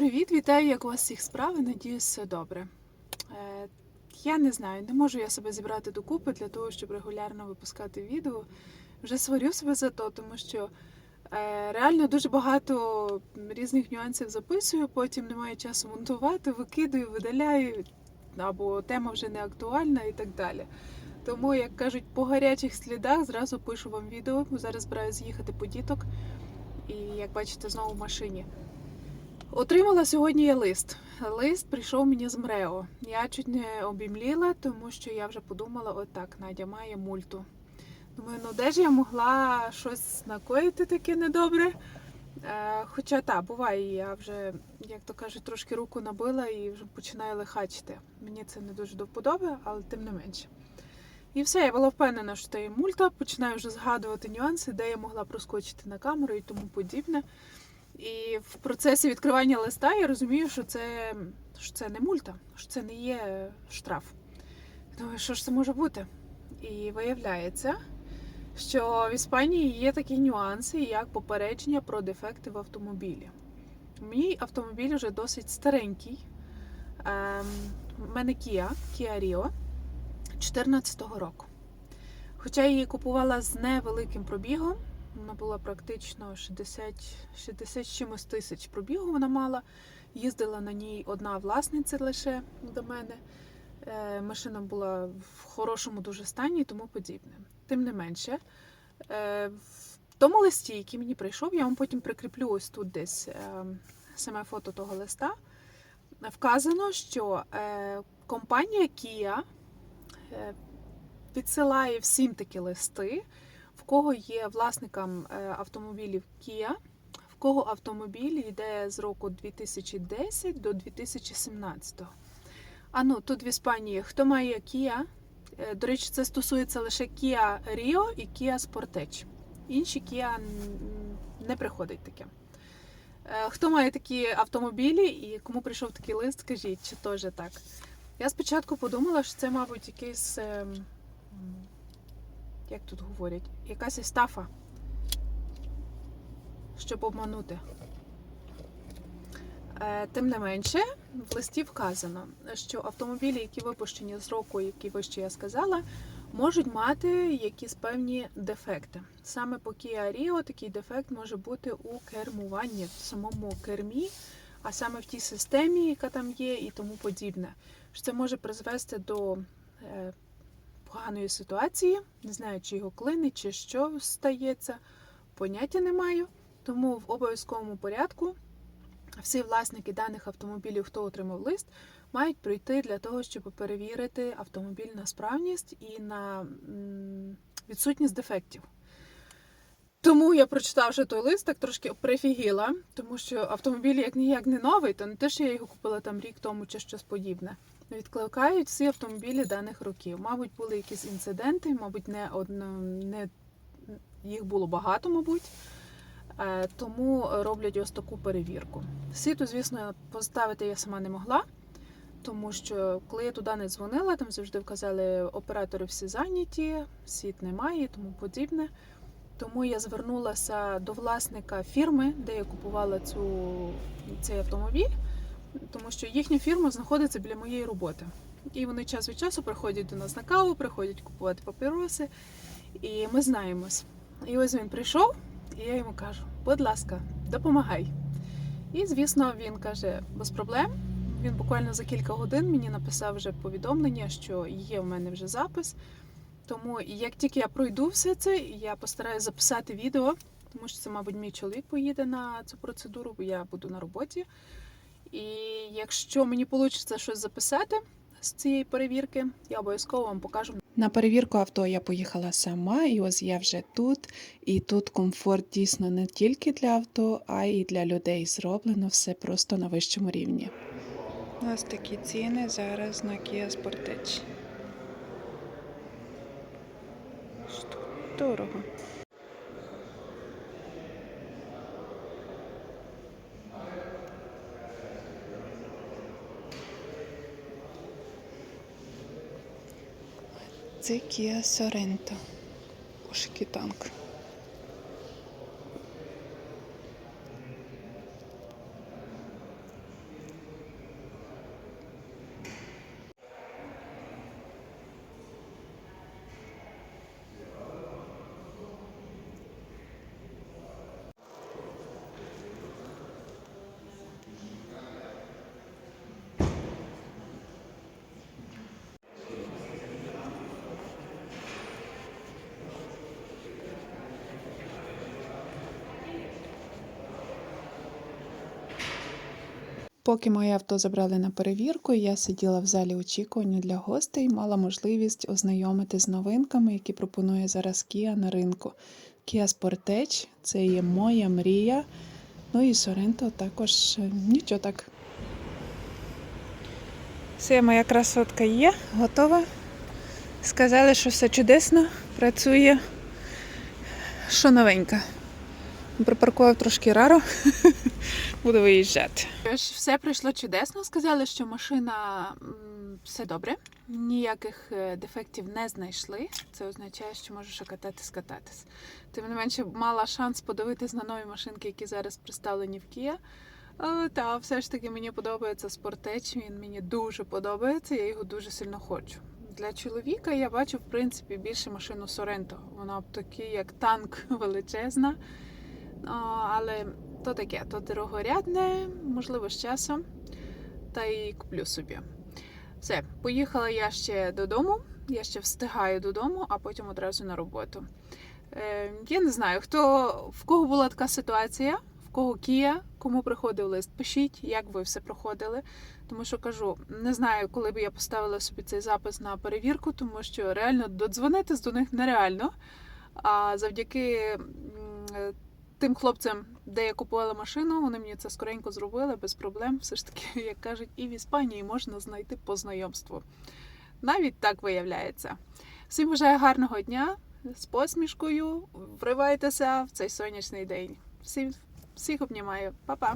привіт! Вітаю, як у вас всіх справи. Надіюсь, все добре. Е, я не знаю, не можу я себе зібрати докупи для того, щоб регулярно випускати відео. Вже сварю себе за то, тому що е, реально дуже багато різних нюансів записую, потім немає часу монтувати, викидаю, видаляю, або тема вже не актуальна і так далі. Тому, як кажуть, по гарячих слідах зразу пишу вам відео. Зараз збираюся їхати по діток. І як бачите, знову в машині. Отримала сьогодні я лист. Лист прийшов мені з МРЕО. Я чуть не обімліла, тому що я вже подумала, отак, Надя має мульту. Думаю, ну де ж я могла щось накоїти таке недобре. Е, хоча так, буває, я вже, як то кажуть, трошки руку набила і вже починаю лихачити. Мені це не дуже до вподоби, але тим не менше. І все, я була впевнена, що це є мульта, починаю вже згадувати нюанси, де я могла проскочити на камеру і тому подібне. І в процесі відкривання листа я розумію, що це, що це не мульта, що це не є штраф. Думаю, що ж це може бути? І виявляється, що в Іспанії є такі нюанси, як попередження про дефекти в автомобілі. Мій автомобіль вже досить старенький. Ем, в мене Kia, Kia Rio 2014 року. Хоча я її купувала з невеликим пробігом, вона була практично 60, 60 з чимось тисяч пробігу вона мала. Їздила на ній одна власниця лише до мене. Е, Машина була в хорошому дуже стані і тому подібне. Тим не менше, е, в тому листі, який мені прийшов, я вам потім прикріплю ось тут десь е, саме фото того листа. Вказано, що е, компанія Kia е, відсилає всім такі листи, в кого є власникам е, автомобілів Kia, в кого автомобіль йде з року 2010 до 2017. А ну, тут в Іспанії хто має Kia? Е, До речі, це стосується лише Kia Rio і Kia Sportage. Інші Kia не приходить таке. Е, Хто має такі автомобілі і кому прийшов такий лист, скажіть, чи теж так. Я спочатку подумала, що це, мабуть, якийсь, ем, як тут говорять, якась естафа, щоб обманути. Е, Тим не менше, в листі вказано, що автомобілі, які випущені з року, які вище я сказала, можуть мати якісь певні дефекти. Саме по Kia Rio такий дефект може бути у кермуванні, в самому кермі, а саме в тій системі, яка там є, і тому подібне. Що це може призвести до е, поганої ситуації, не знаю, чи його клинить, чи що стається, поняття не маю. Тому в обов'язковому порядку всі власники даних автомобілів, хто отримав лист, мають прийти для того, щоб перевірити автомобіль на справність і на відсутність дефектів. Тому я, прочитавши той лист, так трошки прифігіла, тому що автомобіль як ніяк не новий, то не те, що я його купила там рік тому чи щось подібне. Відкликають всі автомобілі даних років. Мабуть, були якісь інциденти, мабуть, не одно, не їх було багато, мабуть. Е, Тому роблять ось таку перевірку. Сіту, звісно, поставити я сама не могла, тому що коли я туди не дзвонила, там завжди вказали, оператори всі зайняті, сіт немає і тому подібне. Тому я звернулася до власника фірми, де я купувала цю, цей автомобіль, тому що їхня фірма знаходиться біля моєї роботи. І вони час від часу приходять до нас на каву, приходять купувати папіроси, і ми знаємось. І ось він прийшов, і я йому кажу: будь ласка, допомагай. І, звісно, він каже, без проблем. Він буквально за кілька годин мені написав вже повідомлення, що є в мене вже запис. Тому як тільки я пройду все це, я постараюся записати відео, тому що це, мабуть, мій чоловік поїде на цю процедуру, бо я буду на роботі. І якщо мені вийде щось записати з цієї перевірки, я обов'язково вам покажу. На перевірку авто я поїхала сама, і ось я вже тут. І тут комфорт дійсно не тільки для авто, а й для людей. Зроблено все просто на вищому рівні. Ось такі ціни зараз на Kia Sportage. Дорого. Це Kia Sorento. Який танк. Поки моє авто забрали на перевірку, я сиділа в залі очікування для гостей і мала можливість ознайомити з новинками, які пропонує зараз Kia на ринку. Kia Sportage – це є моя мрія. Ну і Sorento також нічого так. Все, моя красотка є, готова. Сказали, що все чудесно, працює. Що новенька. Припаркував трошки раро. Буду виїжджати. Все пройшло чудесно. Сказали, що машина все добре, ніяких е, дефектів не знайшли. Це означає, що можу ще кататись, кататись. Тим не менше, мала шанс подивитись на нові машинки, які зараз представлені в Kia. Е, Та все ж таки мені подобається Sportage, він мені дуже подобається, я його дуже сильно хочу. Для чоловіка я бачу, в принципі, більше машину Sorento. Вона такий, як танк величезна. Але то таке, то дорогорядне, можливо, з часом. Та й куплю собі. Все, поїхала я ще додому. Я ще встигаю додому, а потім одразу на роботу. Е, я не знаю, хто в кого була така ситуація, в кого Кія, кому приходив лист. Пишіть, як ви все проходили. Тому що кажу, не знаю, коли б я поставила собі цей запис на перевірку, тому що реально додзвонитись до них нереально. А завдяки тим хлопцям, де я купувала машину, вони мені це скоренько зробили без проблем. Все ж таки, як кажуть, і в Іспанії можна знайти по знайомству. Навіть так виявляється. Всім бажаю гарного дня з посмішкою. Вривайтеся в цей сонячний день. Всім, всіх обнімаю. Па-па!